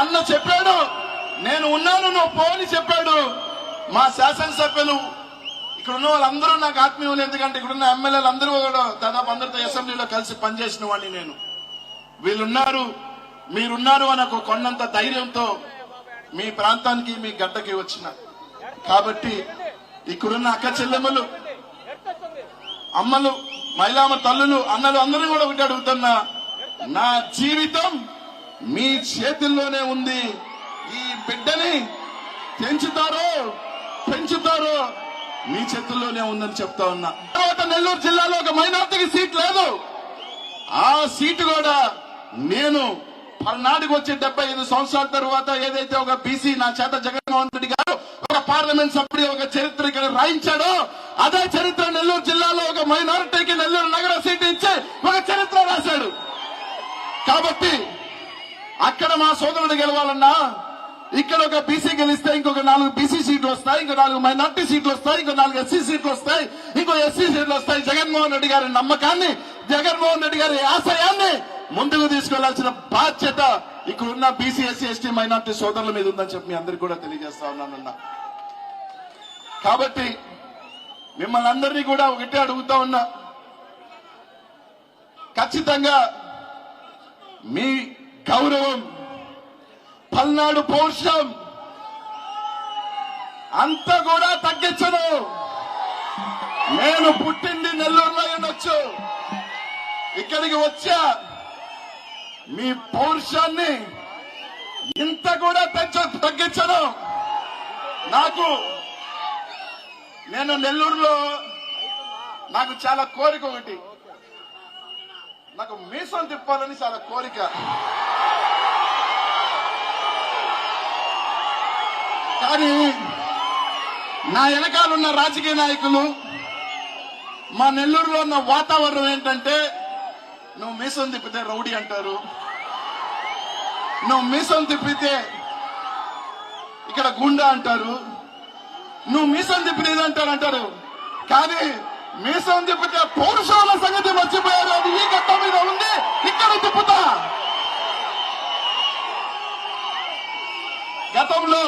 అన్న చెప్పాడు. నేను ఉన్నాను నువ్వు పోని చెప్పాడు. మా శాసనసభ్యులు ఇక్కడ ఉన్న వాళ్ళందరూ నాకు ఆత్మీయులు ఎందుకంటే ఇక్కడ ఉన్న ఎమ్మెల్యేలు అందరూ కూడా దాదాపు అందరితో అసెంబ్లీలో కలిసి పనిచేసిన వాడిని నేను. వీళ్ళున్నారు మీరున్నారు అని ఒక కొన్నంత ధైర్యంతో మీ ప్రాంతానికి మీ గడ్డకి వచ్చిన. కాబట్టి ఇక్కడున్న అక్క చెల్లెమ్మలు అమ్మలు మహిళామ తల్లులు అన్నలు అందరూ కూడా ఒకటి అడుగుతున్నా నా జీవితం మీ చేతుల్లోనే ఉంది. ఈ బిడ్డని పెంచుతారో పెంచుతారో మీ చేతుల్లోనే ఉందని చెప్తా ఉన్నా. తర్వాత నెల్లూరు జిల్లాలో ఒక మైనార్టీకి సీట్ లేదు. ఆ సీటు కూడా నేను పర్నాటికి వచ్చే డెబ్బై ఐదు సంవత్సరాల తర్వాత ఏదైతే ఒక బీసీ నా చేత జగన్మోహన్ రెడ్డి గారు ఒక పార్లమెంట్ సభ్యుడి ఒక చరిత్ర ఇక్కడ రాయించాడో అదే చరిత్ర నెల్లూరు జిల్లాలో ఒక మైనారిటీకి నెల్లూరు నగర సీటు ఇచ్చి ఒక చరిత్ర రాశాడు. కాబట్టి అక్కడ మా సోదరుడు గెలవాలన్నా ఇక్కడ ఒక బీసీ గెలిస్తే ఇంకొక నాలుగు బీసీ సీట్లు వస్తాయి ఇంకో నాలుగు మైనార్టీ సీట్లు వస్తాయి ఇంకో నాలుగు ఎస్సీ సీట్లు వస్తాయి ఇంకో ఎస్సీ సీట్లు వస్తాయి. జగన్మోహన్ రెడ్డి గారి నమ్మకాన్ని జగన్మోహన్ రెడ్డి గారి ఆశయాన్ని ముందుకు తీసుకెళ్ళాల్సిన బాధ్యత ఇక్కడ ఉన్న బీసీ ఎస్సీ ఎస్టీ మైనార్టీ సోదరుల మీద ఉందని చెప్పి మీ అందరికి కూడా తెలియజేస్తా ఉన్నానన్నా కాబట్టి మిమ్మల్ని అందరినీ కూడా ఒకటే అడుగుతా ఉన్నా. ఖచ్చితంగా మీ గౌరవం పల్నాడు పౌరుషం. అంత కూడా తగ్గించను నేను పుట్టింది నెల్లూరులో ఉండొచ్చు. ఇక్కడికి వచ్చా. మీ పౌరుషాన్ని ఇంత కూడా తగ్గ- తగ్గించను. నాకు నేను నెల్లూరులో నాకు చాలా కోరిక ఒకటి. నాకు మీసం తిప్పాలని చాలా కోరిక. కానీ నా వెనకాలన్న రాజకీయ నాయకులు మా నెల్లూరులో ఉన్న వాతావరణం ఏంటంటే నువ్వు మీసం తిప్పితే రౌడీ అంటారు. నువ్వు మీసం తిప్పితే ఇక్కడ గుండా అంటారు. నువ్వు మీసం తిప్పితే ఇది అంటారు అంటారు. కానీ మీసం తిప్పితే పౌరుషాల సంగతి మర్చిపోయారు. అది ఈ గట్ట మీద ఉంది. ఇక్కడ తిప్పుతా. గతంలో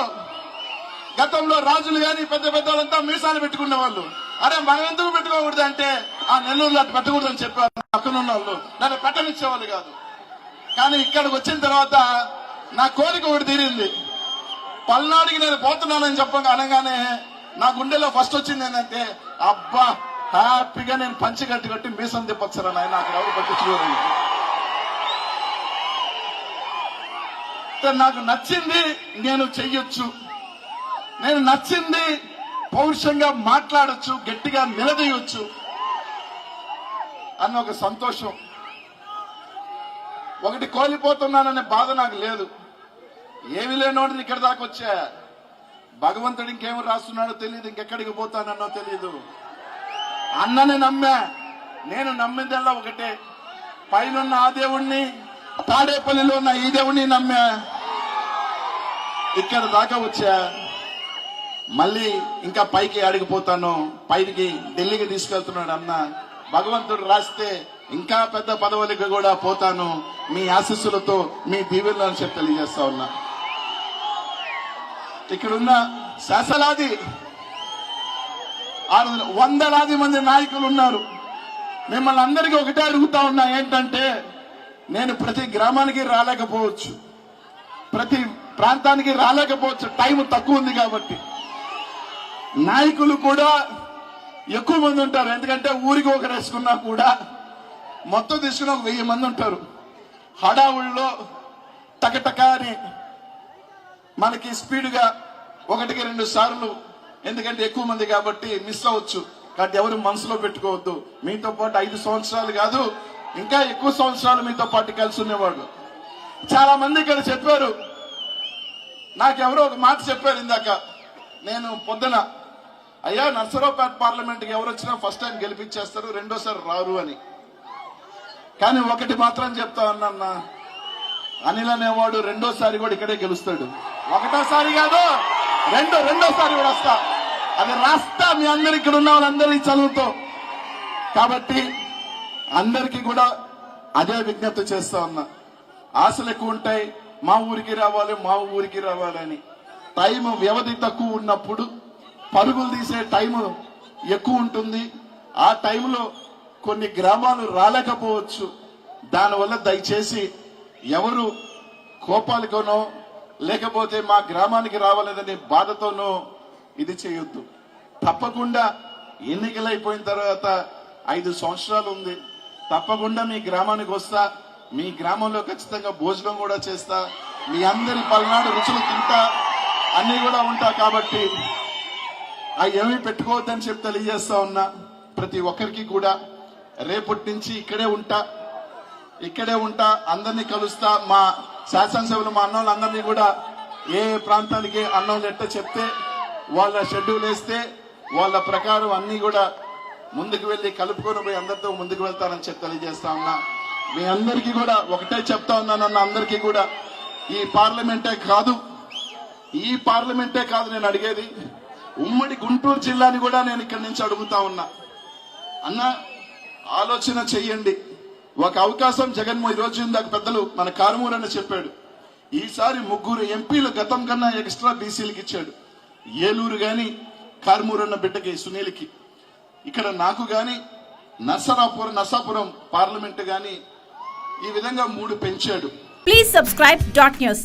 గతంలో రాజులు గాని పెద్ద పెద్ద వాళ్ళంతా మీసాలు పెట్టుకునే వాళ్ళు. అరే మనం ఎందుకు పెట్టుకోకూడదు అంటే ఆ నెల్లూరులో అటు పెట్టకూడదు అని చెప్పారు పక్కనున్న వాళ్ళు. నన్ను పెట్టనిచ్చేవాళ్ళు కాదు. కానీ ఇక్కడికి వచ్చిన తర్వాత నా కోరిక ఒకటి తీరింది. పల్నాడికి నేను పోతున్నానని చెప్ప అనగానే నా గుండెలో ఫస్ట్ వచ్చింది ఏంటంటే అబ్బా హ్యాపీగా నేను పంచి కట్టి కట్టి మీసం తిప్పచ్చారా నాయన అక్కడ ఎవరు పట్టించుకోరు నాకు నచ్చింది నేను చెయ్యొచ్చు. నేను నచ్చింది పౌరుషంగా మాట్లాడచ్చు గట్టిగా నిలదీయొచ్చు అన్న ఒక సంతోషం. ఒకటి కోల్పోతున్నాననే బాధ నాకు లేదు. ఏమి లేనోడిని ఇక్కడ దాకా వచ్చా? భగవంతుడు ఇంకేమి రాస్తున్నాడో తెలియదు ఇంకెక్కడికి పోతానన్నో తెలియదు అన్నని నమ్మా. నేను నమ్మిందల్లా ఒకటే. పైనున్న ఆ దేవుణ్ణి తాడేపల్లిలో ఉన్న ఈ దేవుణ్ణి నమ్మా. ఇక్కడ దాకా వచ్చా? మళ్ళీ ఇంకా పైకి అడిగిపోతాను పైకి ఢిల్లీకి తీసుకెళ్తున్నాడు అన్న భగవంతుడు రాస్తే ఇంకా పెద్ద పదవులకు కూడా పోతాను. మీ ఆశీస్సులతో మీ దీవెనలు అని చెప్పి తెలియజేస్తా ఉన్నా. ఇక్కడున్న శాసనాది ఆరు వందలాది మంది నాయకులు ఉన్నారు. మిమ్మల్ని అందరికీ ఒకటే అడుగుతా ఉన్నా ఏంటంటే నేను ప్రతి గ్రామానికి రాలేకపోవచ్చు. ప్రతి ప్రాంతానికి రాలేకపోవచ్చు. టైం తక్కువ ఉంది కాబట్టి. నాయకులు కూడా ఎక్కువ మంది ఉంటారు. ఎందుకంటే ఊరికి ఒక వేసుకున్నా కూడా మొత్తం తీసుకుని ఒక వెయ్యి మంది ఉంటారు. హడావుల్లో టకటక అని మనకి స్పీడ్గా ఒకటికి రెండు సార్లు ఎందుకంటే ఎక్కువ మంది కాబట్టి మిస్ అవ్వచ్చు. కాబట్టి ఎవరు మనసులో పెట్టుకోవద్దు. మీతో పాటు ఐదు సంవత్సరాలు కాదు ఇంకా ఎక్కువ సంవత్సరాలు మీతో పాటు కలిసి ఉండేవాడు చాలా మంది ఇక్కడ చెప్పారు. నాకెవరో ఒక మాట చెప్పారు ఇందాక. నేను పొద్దున అయ్యా నర్సరావుపేట పార్లమెంట్కి ఎవరు వచ్చినా ఫస్ట్ టైం గెలిపించేస్తారు రెండోసారి రారు అని. కానీ ఒకటి మాత్రం చెప్తా అన్న అనిల్ అనేవాడు రెండోసారి కూడా ఇక్కడే గెలుస్తాడు. ఒకటోసారి కాదు రెండో రెండోసారి కూడా వస్తా. అది రాస్తా మీ అందరు ఇక్కడ ఉన్న వాళ్ళందరి చదువుతో. కాబట్టి అందరికీ కూడా అదే విజ్ఞప్తి చేస్తా ఉన్నా. ఆశలు ఎక్కువ ఉంటాయి మా ఊరికి రావాలి మా ఊరికి రావాలని టైం వ్యవధి తక్కువ ఉన్నప్పుడు పరుగులు తీసే టైం ఎక్కువ ఉంటుంది. ఆ టైంలో కొన్ని గ్రామాలు రాలేకపోవచ్చు. దానివల్ల దయచేసి ఎవరు కోపాలకునో లేకపోతే మా గ్రామానికి రావాలనే బాధతోనో ఇది చేయొద్దు. తప్పకుండా ఎన్నికలైపోయిన తర్వాత ఐదు సంవత్సరాలు ఉంది. తప్పకుండా మీ గ్రామానికి వస్తా. మీ గ్రామంలో ఖచ్చితంగా భోజనం కూడా చేస్తా. మీ అందరి పల్నాడు రుచులు తింటా. అన్నీ కూడా ఉంటా కాబట్టి అవి ఏమీ పెట్టుకోవద్దని చెప్పి తెలియజేస్తా ఉన్నా ప్రతి ఒక్కరికి కూడా. రేపటి నుంచి ఇక్కడే ఉంటా. ఇక్కడే ఉంటా అందరినీ కలుస్తా. మా శాసనసభ్యులు మా అన్నోళ్ళందరినీ కూడా ఏ ఏ ప్రాంతానికి అన్నం ఎట్ట చెప్తే వాళ్ళ షెడ్యూల్ వేస్తే వాళ్ళ ప్రకారం అన్ని కూడా ముందుకు వెళ్ళి కలుపుకొని పోయి అందరితో ముందుకు వెళ్తారని చెప్పి తెలియజేస్తా ఉన్నా. మీ అందరికీ కూడా ఒకటే చెప్తా ఉన్నానన్న అందరికీ కూడా. ఈ పార్లమెంటే కాదు. ఈ పార్లమెంటే కాదు నేను అడిగేది. ఉమ్మడి గుంటూరు జిల్లాని కూడా నేను ఇక్కడి నుంచి అడుగుతా ఉన్నా. అన్న ఆలోచన చెయ్యండి. ఒక అవకాశం జగన్మోహన్ ఈ రోజు ఇందాక పెద్దలు మన కారుమూరు అని చెప్పాడు. ఈసారి ముగ్గురు ఎంపీలు గతం కన్నా ఎక్స్ట్రా బీసీలకు ఇచ్చాడు. ఏలూరు గాని కారుమూరు అన్న బిడ్డకి సునీల్కి. ఇక్కడ నాకు గాని నర్సరాపురం నర్సాపురం పార్లమెంట్ గాని ఈ విధంగా మూడు పెంచాడు. Please subscribe dot news